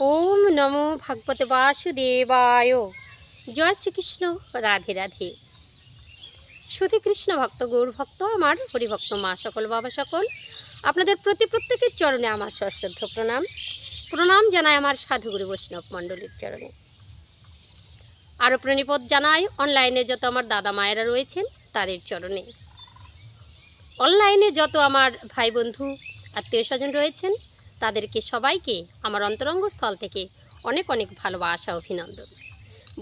ওম নমো ভাগবতে বাসুদেবায়। জয় শ্রীকৃষ্ণ। রাধে রাধে। শুধু কৃষ্ণ ভক্ত, গৌর ভক্ত, আমার হরিভক্ত মা সকল, বাবা সকল, আপনাদের প্রতি প্রত্যেকের চরণে আমার সশ্রদ্ধ প্রণাম। প্রণাম জানাই আমার সাধুগুরু বৈষ্ণব মণ্ডলীর চরণে। আরও প্রণিপদ জানাই অনলাইনে যত আমার দাদা মায়েরা রয়েছেন, তাদের চরণে। অনলাইনে যত আমার ভাই বন্ধু, আত্মীয় স্বজন রয়েছেন তাদেরকে সবাইকে আমার অন্তরঙ্গ স্থল থেকে অনেক অনেক ভালোবাসা, অভিনন্দন।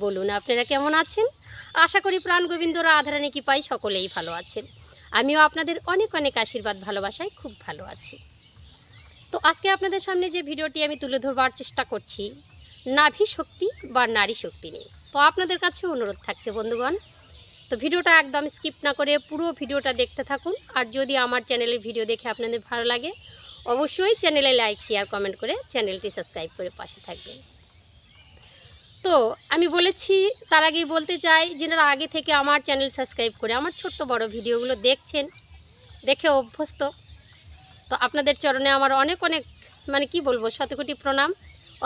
বলুন, আপনারা কেমন আছেন? আশা করি প্রাণ গোবিন্দ রাধারানী পাই সকলেই ভালো আছেন। আমিও আপনাদের অনেক অনেক আশীর্বাদ, ভালোবাসায় খুব ভালো আছি। তো আজকে আপনাদের সামনে যে ভিডিওটি আমি তুলে ধরবার চেষ্টা করছি, নাভি শক্তি বা নারী শক্তি নিয়ে। তো আপনাদের কাছে অনুরোধ থাকছে, বন্ধুগণ, তো ভিডিওটা একদম স্কিপ না করে পুরো ভিডিওটা দেখতে থাকুন। আর যদি আমার চ্যানেলের ভিডিও দেখে আপনাদের ভালো লাগে অবশ্যই চ্যানেলে লাইক শেয়ার কমেন্ট করে চ্যানেলটি সাবস্ক্রাইব করে পাশে থাকবেন। তো আমি বলেছি, তার আগেই বলতে চাই, যেনারা আগে থেকে আমার চ্যানেল সাবস্ক্রাইব করে আমার ছোট্ট বড় ভিডিওগুলো দেখছেন, দেখে অভ্যস্ত, তো আপনাদের চরণে আমার অনেক অনেক মানে কি বলব, শতকোটি প্রণাম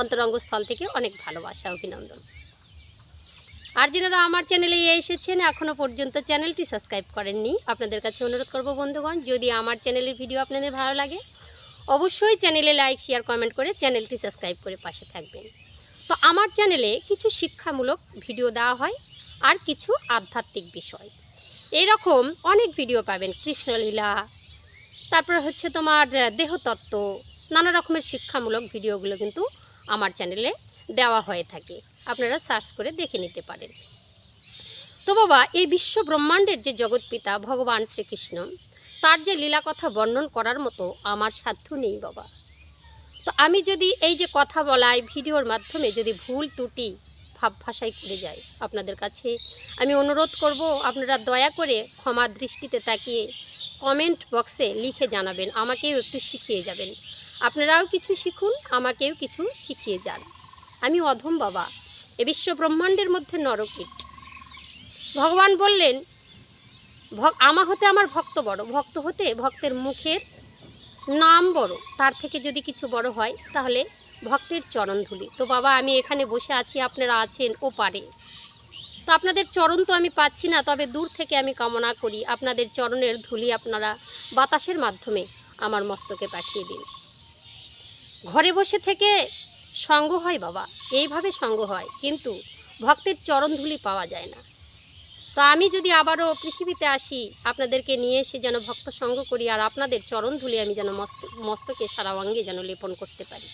অন্তরঙ্গ স্থল থেকে অনেক ভালোবাসা, অভিনন্দন। আর যেনারা আমার চ্যানেলে এসেছেন এখনও পর্যন্ত চ্যানেলটি সাবস্ক্রাইব করেননি, আপনাদের কাছে অনুরোধ করব বন্ধুগণ, যদি আমার চ্যানেলের ভিডিও আপনাদের ভালো লাগে অবশ্যই চ্যানেলে লাইক শেয়ার কমেন্ট করে চ্যানেলটি সাবস্ক্রাইব করে পাশে থাকবেন। তো আমার চ্যানেলে কিছু শিক্ষামূলক ভিডিও দেওয়া হয় আর কিছু আধ্যাত্মিক বিষয়। এইরকম অনেক ভিডিও পাবেন, কৃষ্ণলীলা, তারপরে হচ্ছে তোমার দেহতত্ত্ব, নানা রকমের শিক্ষামূলক ভিডিওগুলো কিন্তু আমার চ্যানেলে দেওয়া হয়ে থাকে। আপনারা সার্চ করে দেখে নিতে পারেন। তো বাবা, এই বিশ্ব ব্রহ্মাণ্ডের যে জগৎপিতা ভগবান শ্রীকৃষ্ণ তার যে লীলা কথা বর্ণন করার মতো আমার সাধ্য নেই বাবা। তো আমি যদি এই যে কথা বলাই, ভিডিওর মাধ্যমে যদি ভুল, ত্রুটি ভাব ভাষায় করে যাই, আপনাদের কাছে আমি অনুরোধ করব, আপনারা দয়া করে ক্ষমা দৃষ্টিতে তাকিয়ে কমেন্ট বক্সে লিখে জানাবেন, আমাকেও একটু শিখিয়ে যাবেন। আপনারাও কিছু শিখুন, আমাকেও কিছু শিখিয়ে যান। আমি অধম বাবা, এ বিশ্ব ব্রহ্মাণ্ডের মধ্যে নরকীট ভগবান বললেন আমা হতে আমার ভক্ত বড়। ভক্ত হতে ভক্তের মুখের নাম বড়। তার থেকে যদি কিছু বড় হয়, তাহলে ভক্তের চরণ ধুলি। তো বাবা, আমি এখানে বসে আছি, আপনারা আছেন ও পারে। তো আপনাদের চরণ তো আমি পাচ্ছি না, তবে দূর থেকে আমি কামনা করি, আপনাদের চরণের ধুলি আপনারা বাতাসের মাধ্যমে আমার মস্তকে পাঠিয়ে দিন। ঘরে বসে থেকে সঙ্গ হয় বাবা, এইভাবে সঙ্গ হয়, কিন্তু ভক্তের চরণ ধুলি পাওয়া যায় না। তো আমি যদি আবারও পৃথিবীতে আসি, আপনাদেরকে নিয়ে এসে যেন ভক্ত সঙ্গ করি আর আপনাদের চরণ ধুলে আমি যেন মস্ত, মস্তকে সারা অঙ্গে যেন লেপন করতে পারি।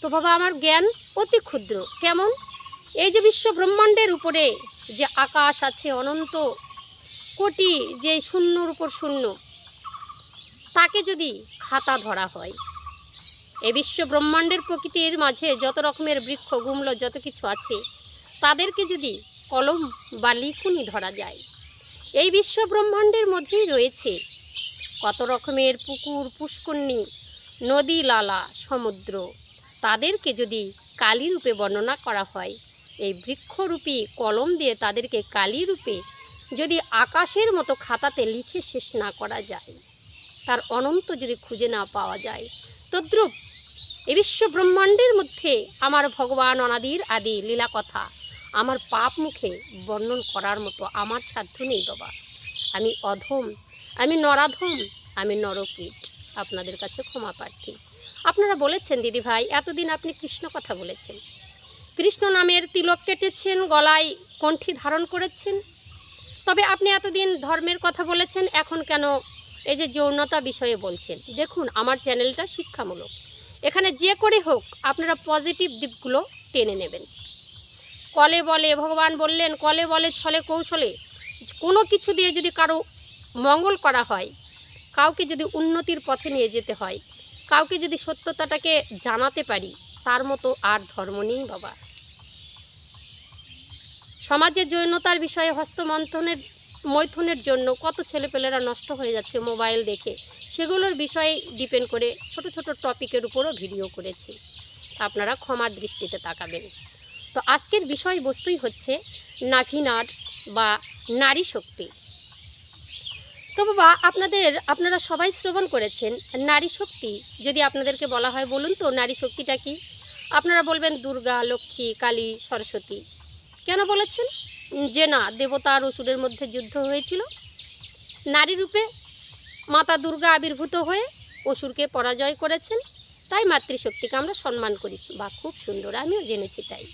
তো বাবা, আমার জ্ঞান অতি ক্ষুদ্র। কেমন? এই যে বিশ্ব ব্রহ্মাণ্ডের উপরে যে আকাশ আছে অনন্ত কোটি যে শূন্যর উপর শূন্য, তাকে যদি খাতা ধরা হয় এই বিশ্ব ব্রহ্মাণ্ডের প্রকৃতির মাঝে যত রকমের বৃক্ষ, গুমলো যত কিছু আছে, তাদেরকে যদি কলম বা লিখুনি ধরা যায়। এই বিশ্ব ব্রহ্মাণ্ডের মধ্যেই রয়েছে কত রকমের পুকুর, পুষ্করণী, নদী, লালা, সমুদ্র। তাদেরকে যদি কালী রূপে বর্ণনা করা হয়, এই বৃক্ষরূপী কলম দিয়ে তাদেরকে কালী রূপে যদি আকাশের মতো খাতাতে লিখে শেষ না করা যায়, তার অনন্ত যদি খুঁজে না পাওয়া যায়, তদ্রুপ এই বিশ্ব ব্রহ্মাণ্ডের মধ্যে আমার ভগবান অনাদির আদি লীলা কথা আমার পাপ মুখে বর্ণন করার মতো আমার সাধ্য নেই বাবা। আমি অধম, আমি নরাধম, আমি নরকীট। আপনাদের কাছে ক্ষমা প্রার্থী। আপনারা বলেছেন, দিদি ভাই, এতদিন আপনি কৃষ্ণ কথা বলেছেন। কৃষ্ণ নামের তিলক কেটেছেন, গলায় কণ্ঠি ধারণ করেছেন। তবে আপনি এতদিন ধর্মের কথা বলেছেন, এখন কেন এই যে যৌনতা বিষয়ে বলছেন? দেখুন, আমার চ্যানেলটা শিক্ষামূলক। এখানে যে করে হোক, আপনারা পজিটিভ দিকগুলো টেনে নেবেন। কলে বলে, ভগবান বললেন, কলে বলে, ছলে কৌশলে। কোনো কিছু দিয়ে যদি কারও মঙ্গল করা হয়, কাউকে যদি উন্নতির পথে নিয়ে যেতে হয়, কাউকে যদি সত্যতাটাকে জানাতে পারি, তার মতো আর ধর্ম নেই বাবা। সমাজে যৌনতার বিষয়ে হস্তমন্থনের, মৈথুনের জন্য কত ছেলেপেলেরা নষ্ট হয়ে যাচ্ছে মোবাইল দেখে, সেগুলোর বিষয়ে ডিপেন্ড করে ছোট ছোট টপিকের উপরও ভিডিও করেছি। আপনারা ক্ষমার দৃষ্টিতে তাকাবেন। তো আজকের বিষয়বস্তুই হচ্ছে নাভিনার বা নারী শক্তি। তো বাবা, আপনাদের, আপনারা সবাই শ্রবণ করেছেন নারী শক্তি। যদি আপনাদেরকে বলা হয়, বলুন তো নারী শক্তিটা কি? আপনারা বলবেন দুর্গা, লক্ষ্মী, কালী, সরস্বতী। কেন বলেছেন? যে না, দেবতা আর অসুরের মধ্যে যুদ্ধ হয়েছিল। নারী রূপে মাতা দুর্গা আবির্ভূত হয়ে অসুরকে পরাজয় করেছেন। তাই মাতৃশক্তিকে আমরা সম্মান করি বা খুব সুন্দর, আমিও জেনেছি তাই।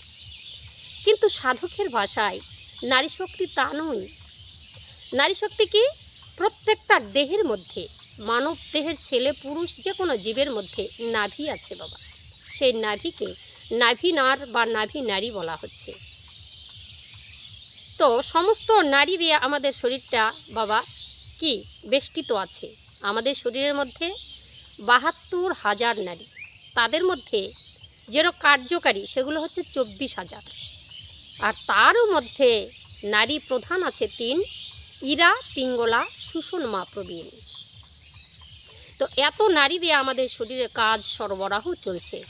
কিন্তু সাধকের ভাষায় নারী শক্তি তা নয়। নারী শক্তি কি? প্রত্যেকটা দেহের মধ্যে, মানব দেহের ছেলে পুরুষ যে কোনো জীবের মধ্যে নাভি আছে বাবা। সেই নাভিকে নাভি নার বা নাভি নারী বলা হচ্ছে। তো সমস্ত নারী দিয়ে আমাদের শরীরটা বাবা কি? বেষ্টিত আছে। আমাদের শরীরের মধ্যে বাহাত্তর হাজার নারী। তাদের মধ্যে যেরকম কার্যকারী সেগুলো হচ্ছে চব্বিশ হাজার। আর তারও মধ্যে নারী প্রধান আছে তিন, ইরা, পিঙ্গলা, সুষণ মা প্রবীণ। তো এত নারী দিয়ে আমাদের শরীরে কাজ সরবরাহ চলছে।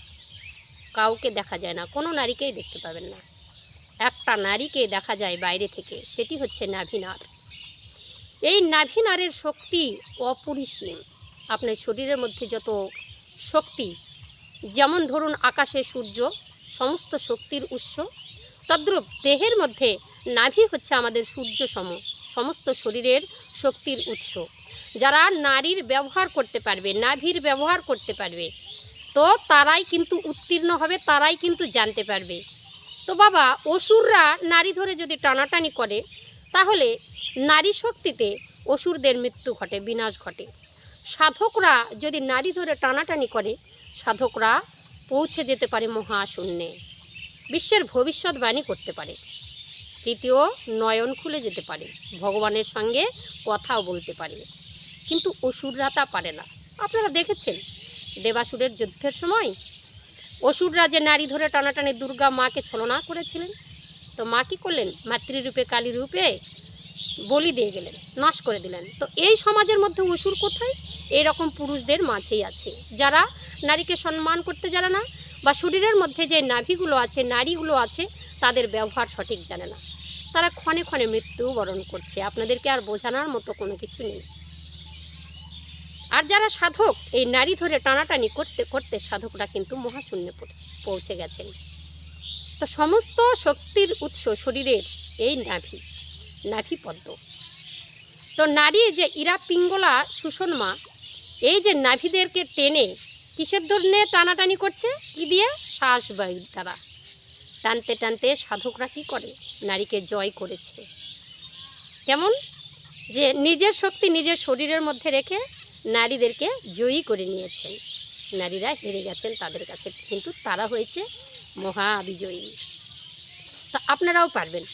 কাউকে দেখা যায় না, কোনো নারীকেই দেখতে পাবেন না। একটা নারীকে দেখা যায় বাইরে থেকে, সেটি হচ্ছে নাভিনার। এই নাভিনারের শক্তি অপরিসীম। আপনার শরীরের মধ্যে যত শক্তি, যেমন ধরুন আকাশে সূর্য, সমস্ত শক্তির উৎস তদ্রূপ দেহের মধ্যে নাভি হচ্ছে আমাদের সূর্য সম সমস্ত শরীরের শক্তির উৎস। যারা নারীর ব্যবহার করতে পারবে, নাভির ব্যবহার করতে পারবে, তো তারাই কিন্তু উত্তীর্ণ হবে, তারাই কিন্তু জানতে পারবে। তো বাবা, অসুররা নারী ধরে যদি টানাটানি করে, তাহলে নারী শক্তিতে অসুরদের মৃত্যু ঘটে, বিনাশ ঘটে। সাধকরা যদি নারী ধরে টানাটানি করে, সাধকরা পৌঁছে যেতে পারে মহাশূন্যে। বিশ্বের ভবিষ্যৎবাণী করতে পারে। তৃতীয়, নয়ন খুলে যেতে পারে। ভগবানের সঙ্গে কথাও বলতে পারে। কিন্তু অসুররা তা পারে না। আপনারা দেখেছেন দেবাসুরের যুদ্ধের সময়? অসুররা যে নারী ধরে টানাটানি দুর্গা মাকে ছলনা করেছিলেন। তো মা কী করলেন? মাতৃরূপে কালী রূপে বলি দিয়ে গেলেন, নাশ করে দিলেন। তো এই সমাজের মধ্যে অসুর কোথায়? এরকম পুরুষদের মাঝেই আছে। যারা নারীকে সম্মান করতে জানে না বা শরীরের মধ্যে যে নাভিগুলো আছে নারীগুলো আছে, তাদের ব্যবহার সঠিক জানে না। তারা ক্ষণে ক্ষণে মৃত্যু বরণ করছে। আপনাদেরকে আর বোঝানোর মতো কোনো কিছু নেই। আর যারা সাধক, এই নারী ধরে টানাটানি করতে করতে সাধকরা কিন্তু মহাশূন্যে পৌঁছ- গেছেন। তো সমস্ত শক্তির উৎস শরীরের এই নাভি নাভি পদ্ম। তো নারী যে ইরা পিঙ্গলা সুষণ মা এই যে নাভিদেরকে টেনে কিসের ধরনে টানাটানি করছে? কি দিয়ে? শ্বাস বায়ুর দ্বারা। টানতে টানতে সাধকরা কি করে? নারীকে জয় করেছে। কেমন? যে নিজের শক্তি নিজের শরীরের মধ্যে রেখে নারীদেরকে জয়ী করে নিয়েছেন। নারীরা হেরে গেছেন তাদের কাছে, কিন্তু তারা হয়েছে মহাবিজয়ী তো আপনারাও পারবেন।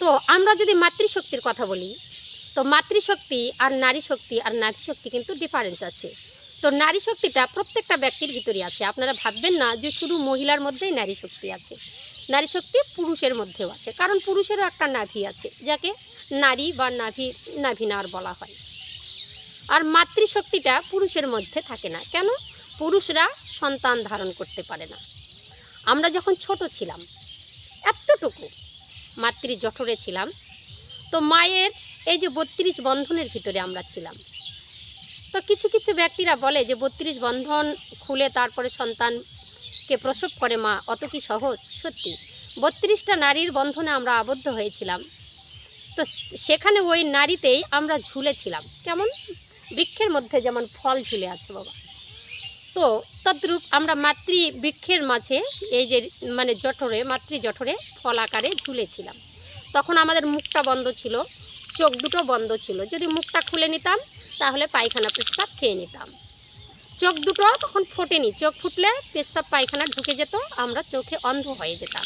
তো আমরা যদি মাতৃশক্তির কথা বলি, তো মাতৃশক্তি আর নারী শক্তি আর নারী শক্তি কিন্তু ডিফারেন্স আছে। তো নারী শক্তিটা প্রত্যেকটা ব্যক্তির ভিতরে আছে। আপনারা ভাববেন না যে শুধু মহিলার মধ্যেই নারী শক্তি আছে। নারী শক্তি পুরুষের মধ্যেও আছে। কারণ পুরুষেরও একটা নাভি আছে, যাকে নারী বা নাভি, নাভিনার বলা হয়। আর মাতৃশক্তিটা পুরুষের মধ্যে থাকে না। কেন? পুরুষরা সন্তান ধারণ করতে পারে না। আমরা যখন ছোট ছিলাম, এতটুকু মাতৃ জঠরে ছিলাম। তো মায়ের এই যে বত্রিশ বন্ধনের ভিতরে আমরা ছিলাম। তো কিছু কিছু ব্যক্তিরা বলে যে বত্রিশ বন্ধন খুলে তারপরে সন্তানকে প্রসব করে মা, অত কি সহজ? সত্যি। বত্রিশটা নারীর বন্ধনে আমরা আবদ্ধ হয়েছিলাম। তো সেখানে ওই নারীতেই আমরা ঝুলেছিলাম। কেমন? বৃক্ষের মধ্যে যেমন ফল ঝুলে আছে বাবা। তো তদ্রূপ আমরা মাতৃ বৃক্ষের মাঝে এই যে মানে জঠরে মাতৃ জঠরে ফল আকারে ঝুলেছিলাম। তখন আমাদের মুখটা বন্ধ ছিল, চোখ দুটো বন্ধ ছিল। যদি মুখটা খুলে নিতাম তাহলে পায়খানা পেশাব খেয়ে নিতাম। চোখ দুটো তখন ফোটেনি। চোখ ফুটলে পেশাব পায়খানা ঢুকে যেত, আমরা চোখে অন্ধ হয়ে যেতাম।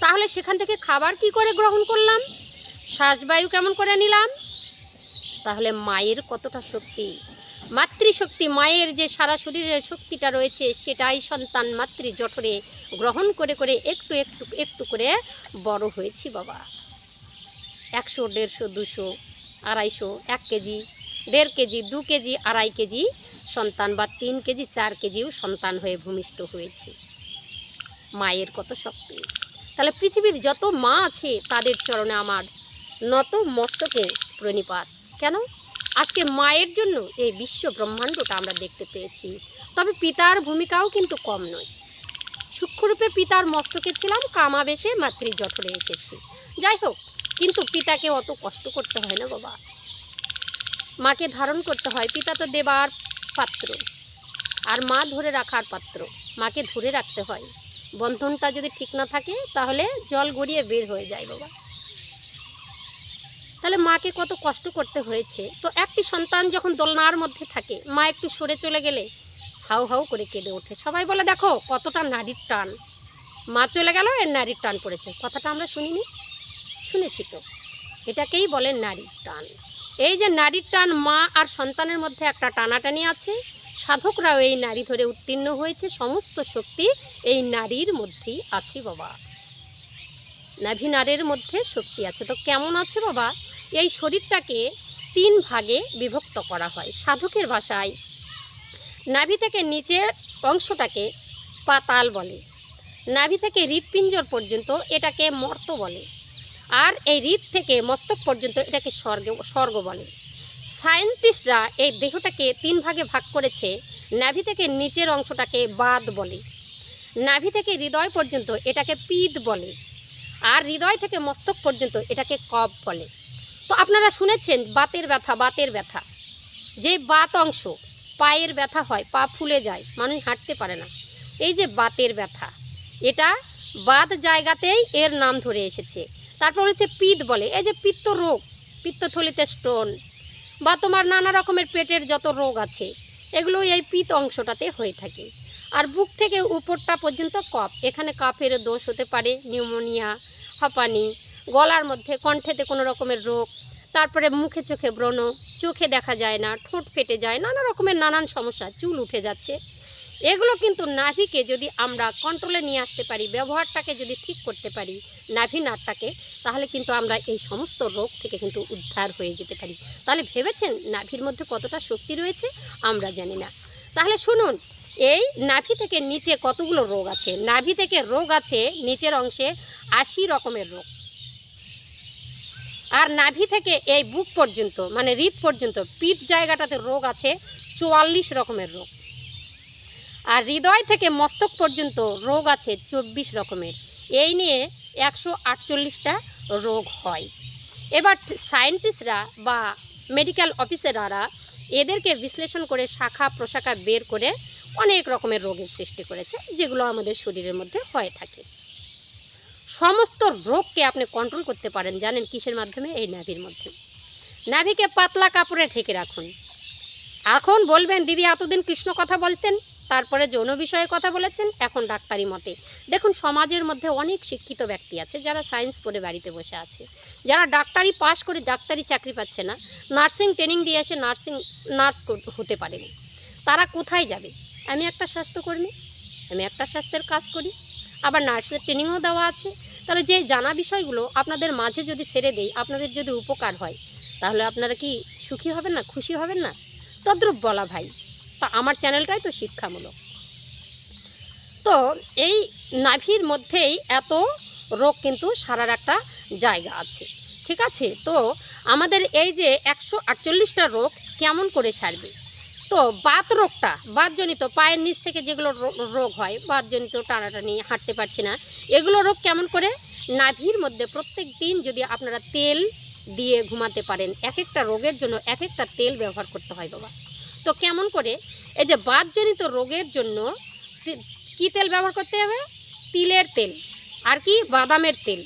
তাহলে সেখান থেকে খাবার কি করে গ্রহণ করলাম? শ্বাসবায়ু কেমন করে নিলাম? তাহলে মায়ের কতটা শক্তি? মাতৃশক্তি, মায়ের যে সারা শরীরের শক্তিটা রয়েছে, সেটাই সন্তান মাতৃ জঠরে গ্রহণ করে করে একটু একটু একটু করে বড় হয়েছি বাবা। একশো, দেড়শো, দুশো, আড়াইশো, এক কেজি। দেড় কেজি, দু কেজি, আড়াই কেজি সন্তান বা তিন কেজি, চার কেজিও সন্তান হয়ে ভূমিষ্ঠ হয়েছে। মায়ের কত শক্তি। তাহলে পৃথিবীর যত মা আছে, তাদের চরণে আমার নত মস্তকে প্রণিপাত। কেন? আজকে মায়ের জন্য এই বিশ্ব ব্রহ্মাণ্ডটা আমরা দেখতে পেয়েছি। তবে পিতার ভূমিকাও কিন্তু কম নয়। সূক্ষ্মরূপে পিতার মস্তকে ছিলাম, কামাবেশে মাতৃ জঠরে এসেছি। যাই হোক, কিন্তু পিতাকে অত কষ্ট করতে হয় না বাবা। মাকে ধারণ করতে হয়। পিতা তো দেবার পাত্র আর মা ধরে রাখার পাত্র। মাকে ধরে রাখতে হয়। বন্ধনটা যদি ঠিক না থাকে, তাহলে জল গড়িয়ে বের হয়ে যায় বাবা। তাহলে মাকে কত কষ্ট করতে হয়েছে। তো একটি সন্তান যখন দোলনার মধ্যে থাকে, মা একটু সরে চলে গেলে হাউ হাউ করে কেঁদে ওঠে। সবাই বলে, দেখো, কতটা নারীর টান। মা চলে গেল, এর নারীর টান পড়েছে। কথাটা আমরা শুনিনি? শুনেছি তো। এটাকেই বলে নারীর টান। এই যে নারীর টান মা আর সন্তানের মধ্যে একটা টানাটানি আছে। সাধকরাও এই নারী ধরে উত্তীর্ণ হয়েছে, সমস্ত শক্তি এই নারীর মধ্যেই আছে বাবা। নাভি নারীর মধ্যে শক্তি আছে। তো কেমন আছে বাবা? এই শরীরটাকে তিন ভাগে বিভক্ত করা হয়, সাধকের ভাষায়। নাভি থেকে নিচের অংশটাকে পাতাল বলে। নাভি থেকে হৃৎপিঞ্জর পর্যন্ত এটাকে মর্ত বলে। আর এই হৃদ থেকে মস্তক পর্যন্ত এটাকে স্বর্গ স্বর্গ বলে। সায়েন্টিস্টরা এই দেহটাকে তিন ভাগে ভাগ করেছে, নাভি থেকে নিচের অংশটাকে বাদ বলে। নাভি থেকে হৃদয় পর্যন্ত এটাকে পিদ বলে আর হৃদয় থেকে মস্তক পর্যন্ত এটাকে কব বলে। তো আপনারা শুনেছেন বাতের ব্যথা বাতের ব্যথা। যে বাত অংশ পায়ের ব্যথা হয়, পা ফুলে যায়, মানুষ হাঁটতে পারে না। এই যে বাতের ব্যথা, এটা বাত জায়গাতেই এর নাম ধরে এসেছে। তারপর হচ্ছে পিত বলে। এই যে পিত্ত রোগ, পিত্তথলিতে স্টোন বা তোমার নানা রকমের পেটের যত রোগ আছে এগুলো এই পিত অংশটাতে হয়ে থাকে। আর বুক থেকে উপরটা পর্যন্ত কফ। এখানে কাফের দোষ হতে পারে, নিউমোনিয়া, হাঁপানি, গলার মধ্যে, কণ্ঠেতে কোনো রকমের রোগ, তারপরে মুখে চোখে ব্রণ, চোখে দেখা যায় না, ঠোঁট ফেটে যায়, নানা রকমের নানান সমস্যা, চুল উঠে যাচ্ছে। এগুলো কিন্তু নাভিকে যদি আমরা কন্ট্রোলে নিয়ে আসতে পারি, ব্যবহারটাকে যদি ঠিক করতে পারি নাভি নাটটাকে তাহলে কিন্তু আমরা এই সমস্ত রোগ থেকে কিন্তু উদ্ধার হয়ে যেতে পারি। তাহলে ভেবেছেন নাভির মধ্যে কতটা শক্তি রয়েছে? আমরা জানি না। তাহলে শুনুন, এই নাভি থেকে নিচে কতগুলো রোগ আছে? নাভি থেকে রোগ আছে নিচের অংশে আশি রকমের রোগ। আর নাভি থেকে এই বুক পর্যন্ত মানে হৃদ পর্যন্ত, পিঠ জায়গাটাতে রোগ আছে চুয়াল্লিশ রকমের রোগ। আর হৃদয় থেকে মস্তক পর্যন্ত রোগ আছে চব্বিশ রকমের। এই নিয়ে একশো আটচল্লিশটা রোগ হয়। এবার সায়েন্টিস্টরা বা মেডিকেল অফিসাররা এদেরকে বিশ্লেষণ করে শাখা, প্রশাখা বের করে অনেক রকমের রোগের সৃষ্টি করেছে, যেগুলো আমাদের শরীরের মধ্যে হয়ে থাকে। সমস্ত রোগকে আপনি কন্ট্রোল করতে পারেন, জানেন কিসের মাধ্যমে? এই নাভির মধ্যে। নাভিকে পাতলা কাপড়ে ঢেকে রাখুন। এখন বলবেন, দিদি, এতদিন কৃষ্ণ কথা বলতেন? তারপরে যৌন বিষয়ে কথা বলেছেন, এখন ডাক্তারি মতে। দেখুন, সমাজের মধ্যে অনেক শিক্ষিত ব্যক্তি আছে যারা সায়েন্স পড়ে বাড়িতে বসে আছে। যারা ডাক্তারি পাশ করে ডাক্তারি চাকরি পাচ্ছে না, নার্সিং ট্রেনিং দিয়ে এসে নার্সিং, নার্স হতে পারেনি। তারা কোথায় যাবে? আমি একটা স্বাস্থ্যকর্মী, আমি একটা স্বাস্থ্যের কাজ করি। আবার নার্সের ট্রেনিংও দেওয়া আছে। তাহলে যে জানা বিষয়গুলো আপনাদের মাঝে যদি ছেড়ে দেই, আপনাদের যদি উপকার হয়, তাহলে আপনারা কি সুখী হবেন না, খুশি হবেন না? তদ্রূপ বলা ভাই। তা আমার চ্যানেলটাই তো শিক্ষামূলক। তো এই নাভির মধ্যেই এত রোগ কিন্তু সারার একটা জায়গা আছে, ঠিক আছে? তো আমাদের এই যে একশো আটচল্লিশটা রোগ কেমন করে সারবে? তো বাত রোগটা, বাতজনিত পায়ের নিচ থেকে যেগুলো রোগ হয়, বাতজনিত টানাটানি, হাঁটতে পারছি না, এগুলো রোগ কেমন করে? নাভির মধ্যে প্রত্যেক দিন যদি আপনারা তেল দিয়ে ঘুমাতে পারেন এক একটা রোগের জন্য এক একটা তেল ব্যবহার করতে হয় বাবা। তো কেমন করে? এই যে বাতজনিত রোগের জন্য কি তেল ব্যবহার করতে হবে? তিলের তেল, আর কি? বাদামের তেল,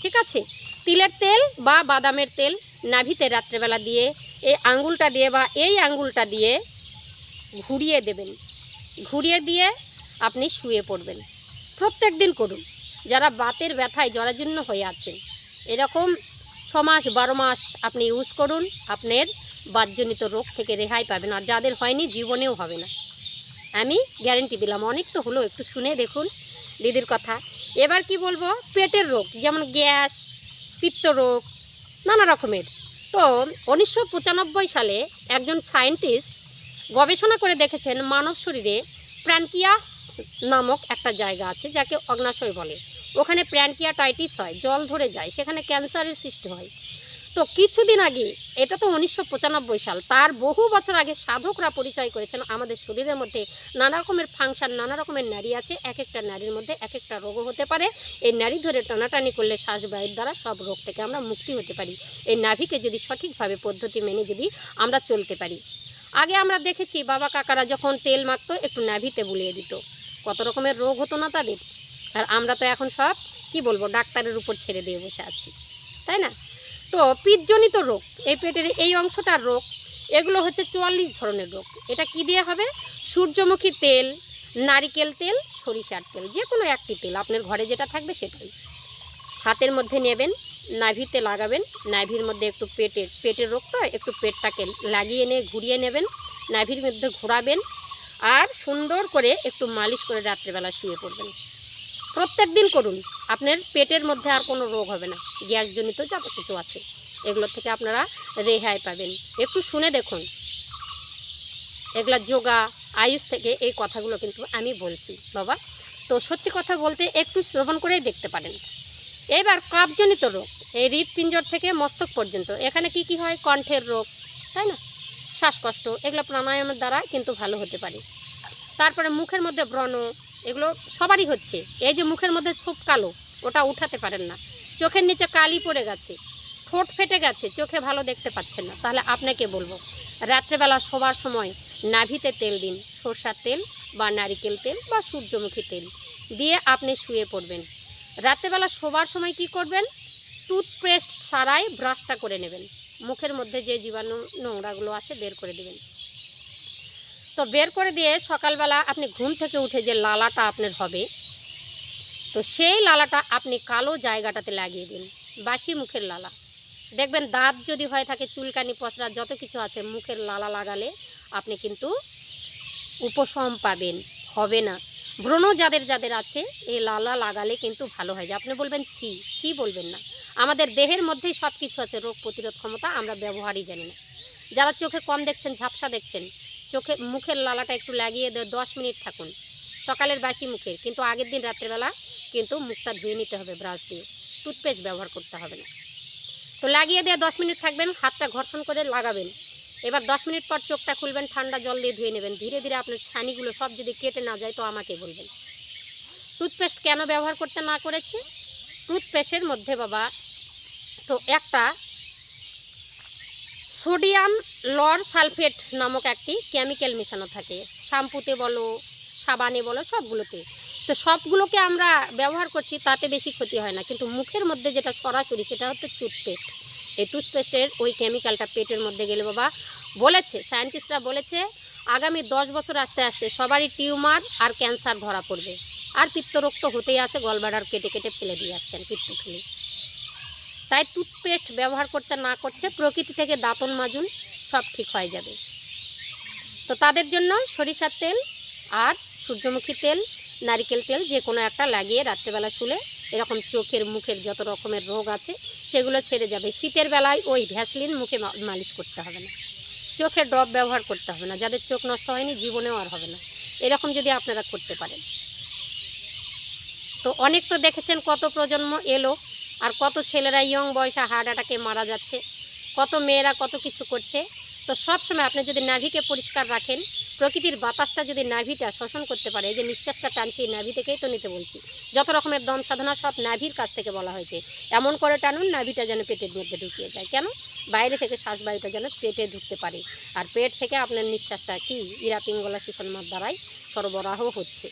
ঠিক আছে? তিলের তেল বা বাদামের তেল নাভিতে রাত্রেবেলা দিয়ে, এই আঙ্গুলটা দিয়ে বা এই আঙ্গুলটা দিয়ে ঘুরিয়ে দেবেন। ঘুরিয়ে দিয়ে আপনি শুয়ে পড়বেন। প্রত্যেক দিন করুন। যারা বাতের ব্যথায় জরাজীর্ণ হয়ে আছেন, এরকম ছ মাস বারো মাস আপনি ইউজ করুন। আপনার বাতজনিত রোগ থেকে রেহাই পাবেন আর যাদের হয়নি জীবনেও হবে না। আমি গ্যারেন্টি দিলাম, অনেক তো হলো, একটু শুনে দেখুন দিদির কথা। এবার কি বলব, পেটের রোগ, যেমন গ্যাস, পিত্ত রোগ, নানা রকমের। তো উনিশশো পঁচানব্বই সালে একজন সায়েন্টিস্ট গবেষণা করে দেখেছেন, মানব শরীরে প্র্যানকিয়াস নামক একটা জায়গা আছে, যাকে অগ্নাশয় বলে। ওখানে প্র্যানকিয়াটাইটিস হয়, জল ধরে যায়, সেখানে ক্যান্সারের সৃষ্টি হয়। তো কিছুদিন আগে, এটা তো উনিশশো পঁচানব্বই সাল, তার বহু বছর আগে সাধকরা পরিচয় করেছেন আমাদের শরীরের মধ্যে। নানা রকমের ফাংশন, নানা রকমের নারী আছে, এক একটা নারীর মধ্যে এক একটা রোগও হতে পারে। এই নারী ধরে টানাটানি করলে শ্বাসবায়ুর দ্বারা সব রোগ থেকে আমরা মুক্তি হতে পারি। এই নাভিকে যদি সঠিকভাবে পদ্ধতি মেনে যদি আমরা চলতে পারি। আগে আমরা দেখেছি, বাবা কাকারা যখন তেল মাখতো, একটু নাভিতে বুলিয়ে দিত। কত রকমের রোগ হতো না তাদের। আর আমরা তো এখন সব, কি বলব, ডাক্তারের উপর ছেড়ে দিয়ে বসে আছি। তাই না? তো পিৎজনিত রোগ, এই পেটের এই অংশটার রোগ, এগুলো হচ্ছে চুয়াল্লিশ ধরনের রোগ। এটা কি দিয়ে হবে? সূর্যমুখী তেল, নারিকেল তেল, সরিষার তেল যে কোনো একটি তেল, আপনার ঘরে যেটা থাকবে সেটাই। হাতের মধ্যে নেবেন, নাভিতে লাগাবেন, নাভির মধ্যে একটু পেটের পেটের রোগ তো, একটু পেটটাকে লাগিয়ে নিয়ে ঘুরিয়ে নেবেন, নাভির মধ্যে ঘোরাবেন, আর সুন্দর করে একটু মালিশ করে রাত্রেবেলা শুয়ে পড়বেন। প্রত্যেক দিন করুন। আপনার পেটের মধ্যে আর কোনো রোগ হবে না। গ্যাসজনিত যত কিছু আছে, এগুলো থেকে আপনারা রেহাই পাবেন। একটু শুনে দেখুন। এগুলা যোগা, আয়ুষ থেকে এই কথাগুলো কিন্তু আমি বলছি, বাবা। তো সত্যি কথা বলতে একটু শ্রবণ করেই দেখতে পারেন। এবার কাপজনিত রোগ, এই হৃৎপিঞ্জর থেকে মস্তক পর্যন্ত, এখানে কি কি হয়? কণ্ঠের রোগ, তাই না? শ্বাসকষ্ট, এগুলো প্রাণায়ামের দ্বারা কিন্তু ভালো হতে পারে। তারপরে মুখের মধ্যে ব্রণ এগুলো সবারই হচ্ছে। এই যে মুখের মধ্যে ছোপ কালো, ওটা উঠাতে পারেন না। চোখের নিচে কালি পড়ে গেছে, ঠোঁট ফেটে গেছে, চোখে ভালো দেখতে পাচ্ছেন না। তাহলে আপনাকে বলব, রাত্রেবেলা শোবার সময় নাভিতে তেল দিন, সরষার তেল বা নারিকেল তেল বা সূর্যমুখী তেল দিয়ে আপনি শুয়ে পড়বেন। রাত্রেবেলা শোবার সময় কি করবেন? টুথপেস্ট ছাড়াই ব্রাশটা করে নেবেন। মুখের মধ্যে যে জীবাণু নোংরাগুলো আছে বের করে দেবেন। তো বের করে দিয়ে সকালবেলা আপনি ঘুম থেকে উঠে যে লালাটা আপনার হবে, তো সেই লালাটা আপনি কালো জায়গাটাতে লাগিয়ে দিন, বাসি মুখের লালা। দেখবেন দাঁত যদি হয় থাকে, চুলকানি, পচরা, যত কিছু আছে, মুখের লালা লাগালে আপনি কিন্তু উপশম পাবেন, হবে না। ব্রণ যাদের যাদের আছে, এই লালা লাগালে কিন্তু ভালো হয়। যে আপনি বলবেন ছি ছি বলবেন না। আমাদের দেহের মধ্যেই সব কিছু আছে, রোগ প্রতিরোধ ক্ষমতা আমরা ব্যবহারই জানি না। যারা চোখে কম দেখছেন, ঝাপসা দেখছেন চোখে, মুখের লালাটা একটু লাগিয়ে দশ মিনিট থাকুন। সকালের বাসি মুখের, কিন্তু আগের দিন রাত্রেবেলা কিন্তু মুখটা ধুয়ে নিতে হবে ব্রাশ দিয়ে। টুথপেস্ট ব্যবহার করতে হবে না। তো লাগিয়ে দিয়ে দশ মিনিট থাকবেন, হাতটা ঘর্ষণ করে লাগাবেন। এবার দশ মিনিট পর চোখটা খুলবেন, ঠান্ডা জল দিয়ে ধুয়ে নেবেন। ধীরে ধীরে আপনার ছানিগুলো সব যদি কেটে না যায়, তো আমাকে বলবেন। টুথপেস্ট কেন ব্যবহার করতে না করেছি? টুথপেস্টের মধ্যে বাবা, তো একটা সোডিয়াম লর সালফেট নামক একটি কেমিক্যাল মেশানো থাকে। শ্যাম্পুতে বলো, সাবানে বলো, সবগুলোতে। তো সবগুলোকে আমরা ব্যবহার করছি, তাতে বেশি ক্ষতি হয় না। কিন্তু মুখের মধ্যে যেটা সরাসরি, সেটা হচ্ছে টুথপেস্ট। এই টুথপেস্টের ওই কেমিক্যালটা পেটের মধ্যে গেলে বাবা, বলেছে, সায়েন্টিস্টরা বলেছে, আগামী দশ বছর আস্তে আস্তে সবারই টিউমার আর ক্যান্সার ধরা পড়বে। আর পিত্তরোগ তো হতেই আছে গলবাডার কেটে কেটে ফেলে দিয়ে আসছেন পিত্ত ফেলে তাই টুথপেস্ট ব্যবহার করতে না করছে, প্রকৃতি থেকে দাঁতন মাজুন, সব ঠিক হয়ে যাবে। তো তাদের জন্য সরিষার তেল আর সূর্যমুখী তেল, নারিকেল তেল যে কোনো একটা লাগিয়ে রাত্রেবেলা শুলে এরকম চোখের, মুখের যত রকমের রোগ আছে, সেগুলো ছেড়ে যাবে। শীতের বেলায় ওই ভ্যাসলিন মুখে মালিশ করতে হবে না। চোখে ড্রপ ব্যবহার করতে হবে না। যাদের চোখ নষ্ট হয়নি, জীবনেও আর হবে না। এরকম যদি আপনারা করতে পারেন। তো অনেক তো দেখেছেন কত প্রজন্ম এলো আর কত ছেলেরা ইয়ং বয়সে হার্ট অ্যাটাকে মারা যাচ্ছে, কত মেয়েরা কত কিছু করছে। তো সব সময় আপনি যদি নাভিকে পরিষ্কার রাখেন, প্রকৃতির বাতাসটা যদি নাভিটা শোষণ করতে পারে যে নিঃশ্বাসটা টানছি নাভি থেকেই তো নিতে বলছি। যত রকমের দম সাধনা সব নাভির কাছ থেকে বলা হয়েছে। এমন করে টানুন, নাভিটা যেন পেটের মধ্যে ঢুকিয়ে যায়। কেন? বাইরে থেকে শ্বাসবায়ুটা যেন পেটে ঢুকতে পারে। আর পেট থেকে আপনার নিঃশ্বাসটা কি? ইরাপিঙ্গলা পিঙ্গলা সুষন্মার দ্বারাই সরবরাহ হচ্ছে।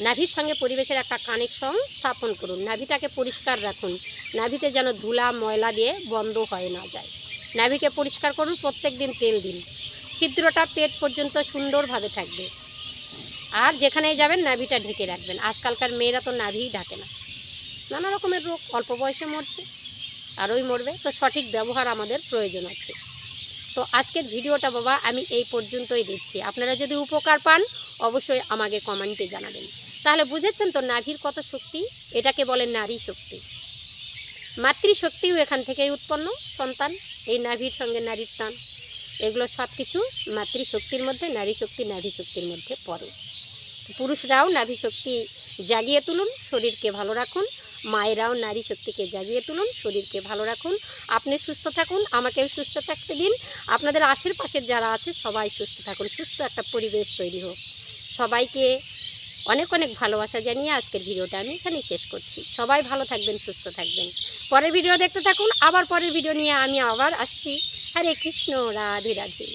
নাভির সঙ্গে পরিবেশের একটা কানেকশন স্থাপন করুন। নাভিটাকে পরিষ্কার রাখুন। নাভিতে যেন ধুলা, ময়লা দিয়ে বন্ধ হয়ে না যায়। নাভিকে পরিষ্কার করুন, প্রত্যেক দিন তেল দিন। ছিদ্রটা পেট পর্যন্ত সুন্দরভাবে থাকবে। আর যেখানেই যাবেন, নাভিটা ঢেকে রাখবেন। আজকালকার মেয়েরা তো নাভিই ঢাকে না। নানা রকমের রোগ, অল্প বয়সে মরছে আরোই মরবে। তো সঠিক ব্যবহার আমাদের প্রয়োজন আছে। তো আজকের ভিডিওটা বাবা, আমি এই পর্যন্তই দিচ্ছি। আপনারা যদি উপকার পান, অবশ্যই আমাকে কমেন্টে জানাবেন। তাহলে বুঝেছেন তো নাভির কত শক্তি? এটাকে বলে নারী শক্তি। মাতৃশক্তিও এখান থেকেই উৎপন্ন, সন্তান, এই নাভির সঙ্গে নারীর টান। এগুলো সব কিছু মাতৃশক্তির মধ্যে, নারী শক্তি নাভি শক্তির মধ্যে পড়ে। পুরুষরাও নাভি শক্তি জাগিয়ে তুলুন, শরীরকে ভালো রাখুন। মায়েরাও নারী শক্তিকে জাগিয়ে তুলুন, শরীরকে ভালো রাখুন। আপনি সুস্থ থাকুন, আমাকেও সুস্থ থাকতে দিন। আপনাদের আশেপাশের যারা আছে, সবাই সুস্থ থাকুন, সুস্থ একটা পরিবেশ তৈরি হোক। সবাইকে অনেক অনেক ভালোবাসা জানিয়ে আজকের ভিডিওটা আমি এখানেই শেষ করছি। সবাই ভালো থাকবেন, সুস্থ থাকবেন। পরের ভিডিও দেখতে থাকুন। আবার পরের ভিডিও নিয়ে আমি আবার আসছি। হরে কৃষ্ণ, রাধে রাধে।